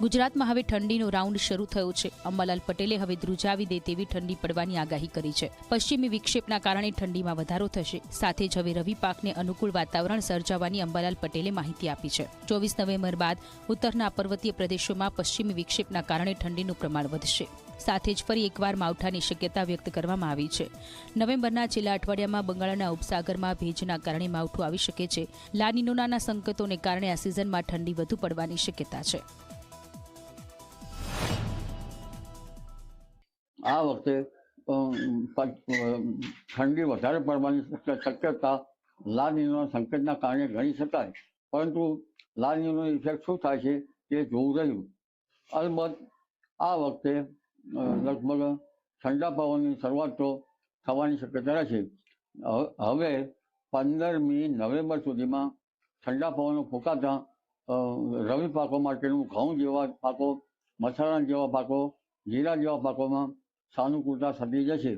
ગુજરાતમાં હવે ઠંડીનો રાઉન્ડ શરૂ થયો છે. અંબાલાલ પટેલે હવે ધ્રુજાવી દે તેવી ઠંડી પડવાની આગાહી કરી છે. પશ્ચિમી વિક્ષેપના કારણે ઠંડીમાં વધારો થશે. સાથે જ હવે રવિ પાકને અનુકૂળ વાતાવરણ સર્જાવાની અંબાલાલ પટેલે માહિતી આપી છે. ચોવીસ નવેમ્બર બાદ ઉત્તરના પર્વતીય પ્રદેશોમાં પશ્ચિમી વિક્ષેપના કારણે ઠંડીનું પ્રમાણ વધશે. સાથે જ ફરી એકવાર માવઠાની શક્યતા વ્યક્ત કરવામાં આવી છે. નવેમ્બરના છેલ્લા અઠવાડિયામાં બંગાળના ઉપસાગરમાં ભેજના કારણે માવઠું આવી શકે છે. લાનિનોના સંકેતોને કારણે આ સિઝનમાં ઠંડી વધુ પડવાની શક્યતા છે. આ વખતે ઠંડી વધારે પડવાની શક્ય- શક્યતા લાનીના સંકેતના કારણે ગણી શકાય. પરંતુ લાનીનો ઇફેક્ટ શું થાય છે તે જોવું રહ્યું. અલબત્ત, આ વખતે લગભગ ઠંડા પવનની શરૂઆત તો થવાની શક્યતા રહેશે. હવે પંદરમી નવેમ્બર સુધીમાં ઠંડા પવનો ફૂંકાતા રવિ પાકો માટેનું ઘઉં જેવા પાકો, મસાલા જેવા પાકો, જીરા જેવા પાકોમાં ਸਾਨੂੰ ਗੁਰਦਾ ਸੱਦੀ ਜਸ਼ੇ